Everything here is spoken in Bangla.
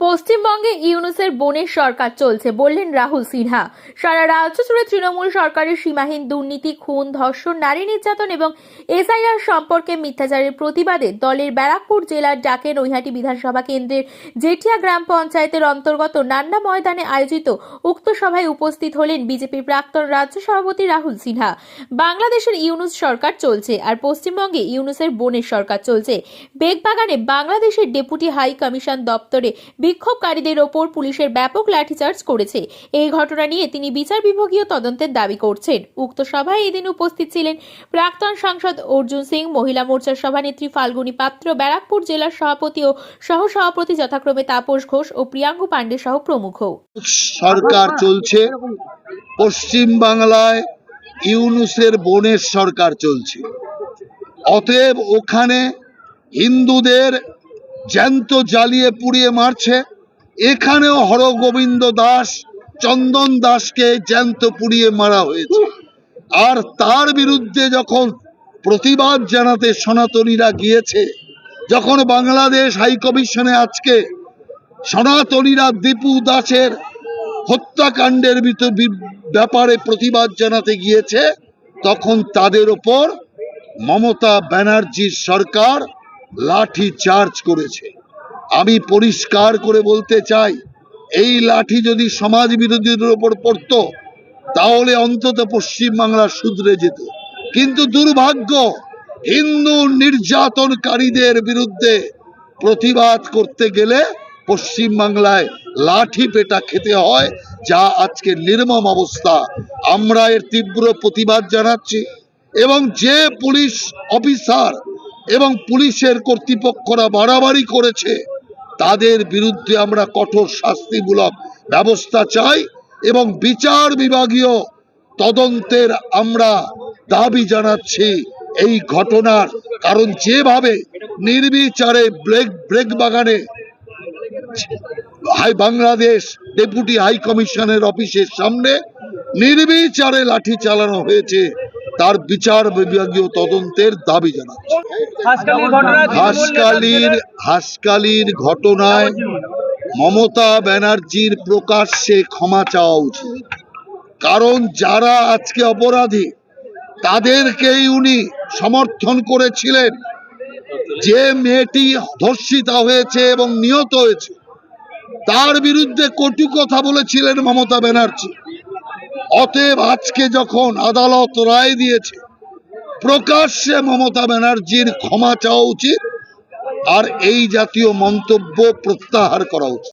পশ্চিমবঙ্গে ইউনুসের বনের সরকার চলছে বললেন রাহুল সিনহা। সারা রাজ্য জুড়ে তৃণমূল সরকারের সীমাহীন দুর্নীতি, খুন, ধর্ষণ, নারী নির্যাতন এবং এসআইআর সম্পর্কে মিথ্যাচারের প্রতিবাদে দলের ব্যারাকপুর জেলার ডাকে নৈহাটি বিধানসভা কেন্দ্রের জেঠিয়া গ্রাম পঞ্চায়েতের অন্তর্গত নান্না ময়দানে আয়োজিত উক্ত সভায় উপস্থিত হলেন বিজেপির প্রাক্তন রাজ্য সভাপতি রাহুল সিনহা। বাংলাদেশের ইউনুস সরকার চলছে আর পশ্চিমবঙ্গে ইউনুসের বনের সরকার চলছে। বেগবাগানে বাংলাদেশের ডেপুটি হাই কমিশন দপ্তরে বিক্ষোভকারীদের ওপর পুলিশের ব্যাপক লাঠিচার্জ করেছে। এই ঘটনা নিয়ে তিনি বিচার বিভাগীয় তদন্তের দাবি করছেন। উক্ত সভায় এদিন উপস্থিত ছিলেন প্রাক্তন সাংসদ অর্জুন সিং, মহিলা মোর্চার সভানেত্রী ফাল্গুনী পাত্র, ব্যারাকপুর জেলার সভাপতি ও সহ সভাপতি যথাক্রমে তাপস ঘোষ ও প্রিয়াঙ্গু পাণ্ডে সহ প্রমুখ। সরকার চলছে। পশ্চিম বাংলায় ইউনুসের বনের সরকার চলছে। অতএব ওখানে হিন্দুদের জ্যান্ত জ্বালিয়ে পুড়িয়ে মারছে। এখানেও হরগোবিন্দ দাস, চন্দন দাসকে জ্যান্ত পুড়িয়ে মারা হয়েছে। আর তার বিরুদ্ধে যখন প্রতিবাদ জানাতে সনাতনীরা গিয়েছে, যখন বাংলাদেশ হাই কমিশনে আজকে সনাতনীরা দীপু দাসের হত্যাকাণ্ডের ব্যাপারে প্রতিবাদ জানাতে গিয়েছে, তখন তাদের ওপর মমতা ব্যানার্জির সরকার লাঠি চার্জ করেছে। আমি পরিষ্কার করে বলতে চাই, এই লাঠি যদি সমাজ বিরোধীদের ওপর পড়তো, তাহলে অন্তত পশ্চিম বাংলা শুধরে যেত। কিন্তু দুর্ভাগ্য, হিন্দু নির্যাতনকারীদের বিরুদ্ধে প্রতিবাদ করতে গেলে পশ্চিম বাংলায় লাঠি পেটা খেতে হয়, যা আজকে নির্মম অবস্থা। আমরা এর তীব্র প্রতিবাদ জানাচ্ছি এবং যে পুলিশ অফিসার এবং পুলিশের কর্তৃপক্ষরা বাড়াবাড়ি করেছে। তাদের বিরুদ্ধে আমরা কঠোর শাস্তিমূলক ব্যবস্থা চাই এবং বিচার বিভাগীয় তদন্তের আমরা দাবি জানাচ্ছি এই ঘটনার। কারণ যেভাবে নির্বিচারে ব্রেক ব্রেক বাগানে হাই, বাংলাদেশ ডেপুটি হাই কমিশনের অফিসের সামনে নির্বিচারে লাঠি চালানো হয়েছে। তার বিচার বিভাগীয় তদন্তের দাবি জানাচ্ছে। হাসকালির হাসকালির ঘটনায় মমতা ব্যানার্জির প্রকাশ্যে ক্ষমা চাওয়া উচিত। কারণ যারা আজকে অপরাধী তাদেরকেই উনি সমর্থন করেছিলেন। যে মেয়েটি ধর্ষিতা হয়েছে এবং নিহত হয়েছে তার বিরুদ্ধে কটু কথা বলেছিলেন মমতা ব্যানার্জি। অতএব আজকে যখন আদালত রায় দিয়েছে, প্রকাশ্যে মমতা ব্যানার্জির ক্ষমা চাওয়া উচিত আর এই জাতীয় মন্তব্য প্রত্যাহার করা উচিত।